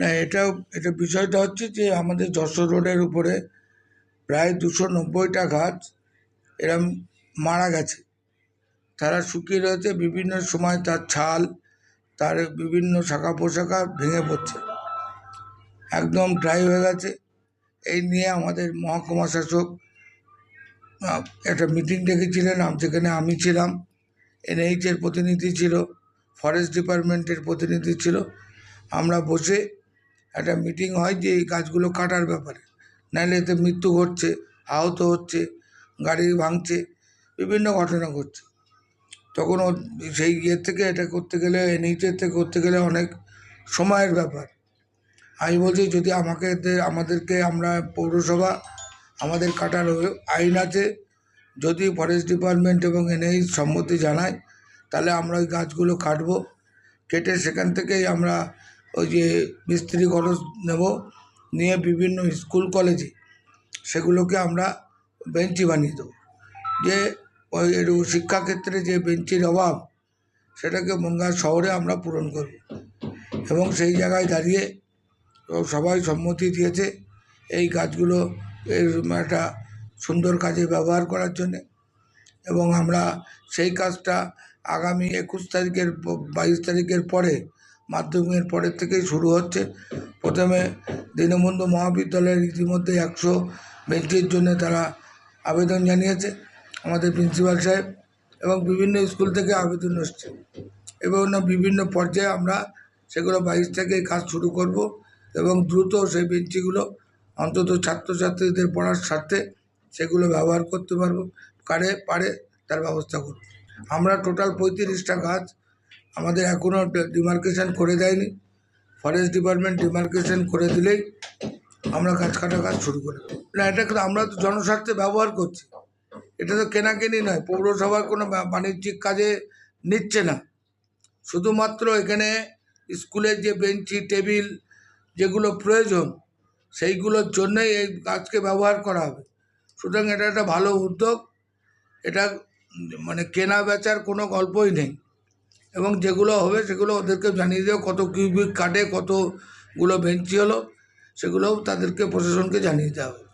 না এটা এটা বিষয়টা হচ্ছে যে আমাদের যশোর রোডের উপরে প্রায় দুশো নব্বইটা গাছ এরম মারা গেছে। তারা শুকিয়ে রয়েছে, বিভিন্ন সময় তার ছাল, তার বিভিন্ন শাখা পোশাখা ভেঙে পড়ছে। একদম ড্রাই হয়ে গেছে। এই নিয়ে আমাদের মহকুমা শাসক একটা মিটিং ডেকেছিলেন যেখানে আমি ছিলাম। এনএইচের প্রতিনিধি ছিল, ফরেস্ট ডিপার্টমেন্টের প্রতিনিধি ছিল। আমরা বসে একটা মিটিং হয় যে এই গাছগুলো কাটার ব্যাপারে। নাহলে এতে মৃত্যু ঘটছে, আহত হচ্ছে, গাড়ি ভাঙছে, বিভিন্ন ঘটনা ঘটছে। তখন সেই ইয়ে থেকে এটা করতে গেলে এনএইচের থেকে করতে গেলে অনেক সময়ের ব্যাপার। আমি বলছি, যদি আমাকে আমাদেরকে আমরা পৌরসভা, আমাদের কাটার আইন আছে, যদি ফরেস্ট ডিপার্টমেন্ট এবং এনএইচ সম্মতি জানায়, তাহলে আমরা ওই গাছগুলো কাটবো। কেটে সেখান থেকেই আমরা ওই যে মিস্ত্রি খরচ নেব, নিয়ে বিভিন্ন স্কুল, কলেজে সেগুলোকে আমরা বেঞ্চি বানিয়ে দেবো। যে ওই শিক্ষাক্ষেত্রে যে বেঞ্চির অভাব, সেটাকে বনগাঁ শহরে আমরা পূরণ করব। এবং সেই জায়গায় দাঁড়িয়ে সবাই সম্মতি দিয়েছে এই গাছগুলো এর একটা সুন্দর কাজে ব্যবহার করার জন্যে। এবং আমরা সেই কাজটা আগামী একুশ তারিখের বাইশ তারিখের পরে মাধ্যমিকের পরের থেকেই শুরু হচ্ছে। প্রথমে দীনবন্ধু মহাবিদ্যালয়ের ইতিমধ্যে একশো বেঞ্চের জন্য তারা আবেদন জানিয়েছে আমাদের প্রিন্সিপাল সাহেব এবং বিভিন্ন স্কুল থেকে আবেদন এসছে এবং বিভিন্ন পর্যায়ে আমরা সেগুলো বাইশ থেকে কাজ শুরু করব এবং দ্রুত সেই বেঞ্চিগুলো অন্তত ছাত্রছাত্রীদের পড়ার স্বার্থে সেগুলো ব্যবহার করতে পারব, কারে পারে তার ব্যবস্থা করব। আমরা টোটাল পঁয়ত্রিশটা গাছ আমাদের এখনও ডিমার্কেশন করে দেয়নি। ফরেস্ট ডিপার্টমেন্ট ডিমার্কেশন করে দিলেই আমরা গাছ কাটা কাজ শুরু করে না, এটা কিন্তু আমরা তো জনস্বার্থে ব্যবহার করছি। এটা তো কেনাকেনি নয়, পৌরসভার কোনো বাণিজ্যিক কাজে নিচ্ছে না। শুধুমাত্র এখানে স্কুলের যে বেঞ্চি, টেবিল যেগুলো প্রয়োজন, সেইগুলোর জন্যই এই গাছকে ব্যবহার করা হবে। সুতরাং এটা একটা ভালো উদ্যোগ। এটা মানে কেনা বেচার কোনো গল্পই নেই। এবং যেগুলো হবে সেগুলো ওদেরকে জানিয়ে দেওয়া কত কিউবিক কাটে কতগুলো বেঞ্চি হলো, সেগুলোও তাদেরকে প্রশাসনকে জানিয়ে দেওয়া হবে।